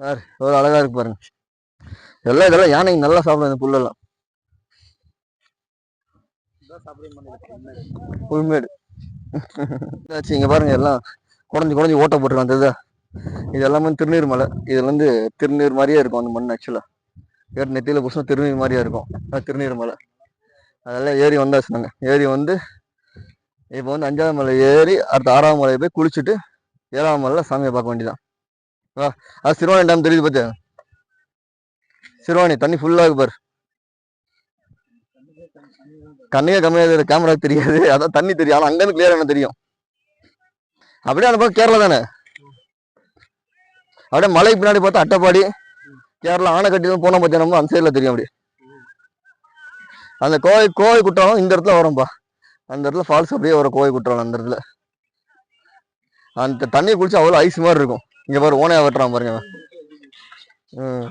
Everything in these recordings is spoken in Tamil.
பாரு எவ்வளோ அழகா இருக்கு பாருங்க. எல்லாம் இதெல்லாம் யானைக்கு நல்லா சாப்பிடும் இந்த புல்லெல்லாம். புல்மேடு. இங்க பாருங்க எல்லாம் குடஞ்சி குடஞ்சி ஓட்ட போட்டுருக்கான் தெரியுதா? இது எல்லாமே திருநீர் மலை. இதுல இருந்து திருநீர் மாதிரியே இருக்கும் அந்த மண் ஆக்சுவலா ஏறு நெத்தியில புதுசாக திருநீர் மாதிரியே இருக்கும். திருநீர் மலை. அதெல்லாம் ஏறி வந்தாச்சு நாங்க. ஏறி வந்து இப்போ வந்து அஞ்சாவது மலை ஏறி அடுத்த ஆறாவது மலையை போய் குளிச்சுட்டு ஏழாம் மலையில சாமியை பார்க்க வேண்டியதான் வா அது சிறுவாணி டேம் தெரியுது பார்த்து சிறுவாணி தண்ணி ஃபுல்லாக இருக்கு பாரு. கண்ணுக்கே கம்மியாக கேமரா தெரியாது. அதான் தண்ணி தெரியும். ஆனால் அங்கேருந்து கிளியர் என்ன தெரியும். அப்படியே அந்த பக்கம் கேரளா தானே? அப்படியே மலைக்கு பின்னாடி பார்த்தா அட்டப்பாடி. கேரளா ஆனைக்கட்டி போன பார்த்தா நம்ம? அந்த சைடில் தெரியும் அப்படி அந்த கோவை கோவை குற்றாலம் இந்த இடத்துல வரும்பா. அந்த இடத்துல ஃபால்ஸ் அப்படியே வரும் கோவை குற்றாலம் அந்த இடத்துல. அந்த தண்ணியை குளிச்சு அவ்வளோ ஐஸ் மாதிரி இருக்கும். இங்கே பாரு ஓனையாக வெட்டுறான் பாருங்க. ம்.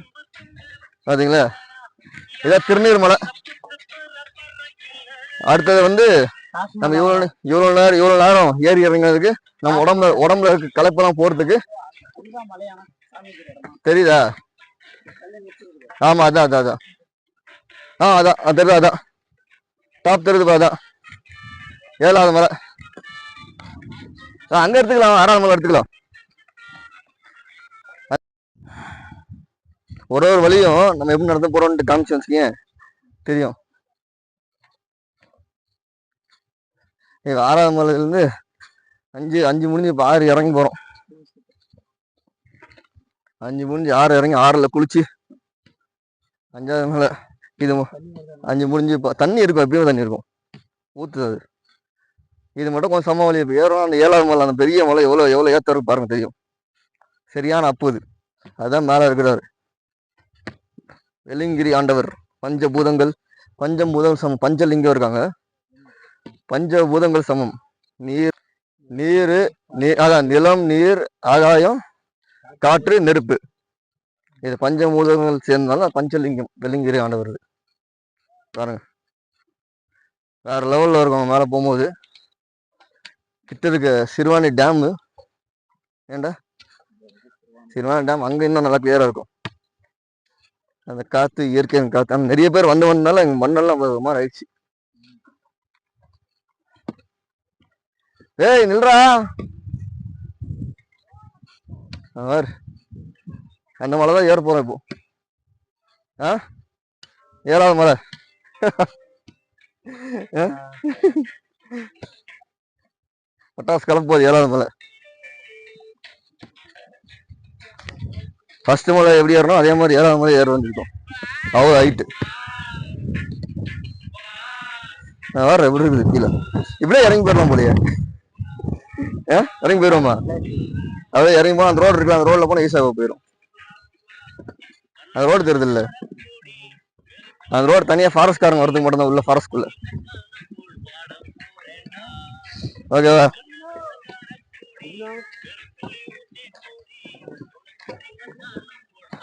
பார்த்தீங்களா இதான் திருநீர் மலை. அடுத்தது வந்து நம்ம இவ்வளோ இவ்வளோ நேரம் இவ்வளோ நேரம் ஏறி இறங்குறதுக்கு நம்ம உடம்புல உடம்புல இருக்க களைப்பெல்லாம் போகிறதுக்கு தெரியுதா? ஆமாம் அதான் அதான் அதான். ஆ அதான் அது தெரியுது அதான். டாப் தெரியுதுப்பா அதான். ஏழாவது மலை. அங்க எடுத்துக்கலாம் ஆறாவது மலை எடுத்துக்கலாம். ஒரு ஒரு வழியும் நம்ம எப்படி நடந்து போறோம்னு காமிச்சு வச்சுக்கேன் தெரியும். ஆறாவது மலையிலேருந்து அஞ்சு அஞ்சு முடிஞ்சு இப்போ ஆறு இறங்கி போகிறோம் அஞ்சு முடிஞ்சு ஆறு இறங்கி ஆறில் குளிச்சு அஞ்சாவது மலை இது அஞ்சு முடிஞ்சு இப்போ தண்ணி இருக்கும் எப்பயுமே தண்ணி இருக்கும். ஊற்றுது அது இது மட்டும் கொஞ்சம் சம வழி. இப்போ ஏறும் அந்த ஏழாவது மலை அந்த பெரிய மலை எவ்வளோ எவ்வளோ ஏத்த இருக்கு பாருங்க தெரியும். சரியான அப்பு இது. அதுதான் மேலே இருக்கிறார். வெள்ளிங்கிரி ஆண்டவர் பஞ்சபூதங்கள் பஞ்சபூதங்கள் சமம். பஞ்சலிங்கம் இருக்காங்க. பஞ்சபூதங்கள் சமம். நீர் நீர் நீர் அதான் நிலம் நீர் ஆகாயம் காற்று நெருப்பு. இது பஞ்சபூதங்கள் சேர்ந்தாலும் பஞ்சலிங்கம் வெள்ளிங்கிரி ஆண்டவர் பாருங்க. வேற லெவலில் இருக்கும் மேலே போகும்போது கிட்ட இருக்க சிறுவாணி டேமு ஏண்டா? சிறுவாணி டேம் அங்கே இன்னும் நல்லா கிளியராக இருக்கும். அந்த காற்று இயற்கையான காற்று ஆனா நிறைய பேர் வந்து வந்தனால எங்கள் மண்ணெல்லாம் மாதிரி ஆயிடுச்சு ஏய் நில்றா. அங்க அந்த மலை தான் ஏற போகிறோம் இப்போ. ஆ? ஏறாத மலை. ஆ? பட்டாசு கிளம்ப போகுது ஏழாவது மலை ஃபர்ஸ்ட் மலை எப்படி ஏறணும்? அதே மாதிரி ஏழாவது மலை ஏற வந்துருக்கோம் அவ்வளோ ஹைட்டு நான் வேற எப்படி இருக்குது கீழே? இப்படியே இறங்கி போயிடலாம் போலயே. ஏ? இறங்கி போயிடுவோமா? அப்படியே இறங்கி போனால் அந்த ரோடு இருக்கலாம் அந்த ரோட்ல போனா ஈஸியாக போயிடும். அந்த ரோடு தெரியுது இல்ல அந்த ரோடு தனியா ஃபாரஸ்ட் காரங்க வரதுக்கு மட்டும் தான் உள்ள ஃபாரஸ்ட்குள்ள ஓகேவா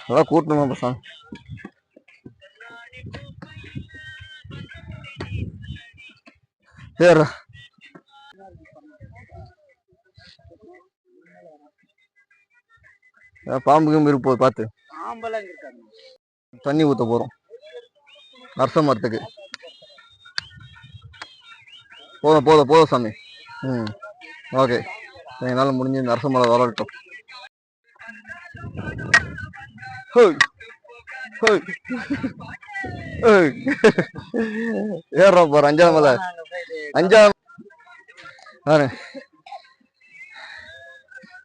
அதான் கூட்டணுமா பசங்க சரி பாம்பு கிம்பு இருக்கு போது பார்த்து தண்ணி ஊத்த போறோம். அரச மரத்துக்கு. போதும் போதும் போதும் சாமி. ம் ஓகே. எங்களால் முடிஞ்சு இந்த வரட்டும் மரம் வளரட்டும் ஏறுறோம் போற அஞ்சாவது மலை. அஞ்சாவது பாரு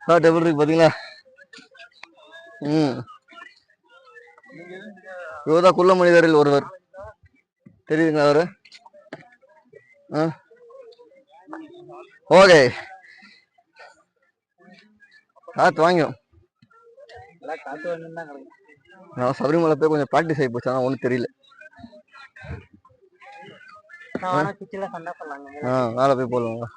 பாட்டு எப்படி இருக்கு பாத்தீங்களா? ம். யோதா குள்ள மனிதரில் ஒருவர். தெரியுதுங்களா அவரு? ஆ. ஓகே. காத்து வாங்கிடும் நான் சபரிமலை போய் கொஞ்சம் ப்ராக்டிஸ் ஆகி போச்சு ஆனால் ஒன்றும் தெரியல. ஆ மேலே போய் போடுவாங்க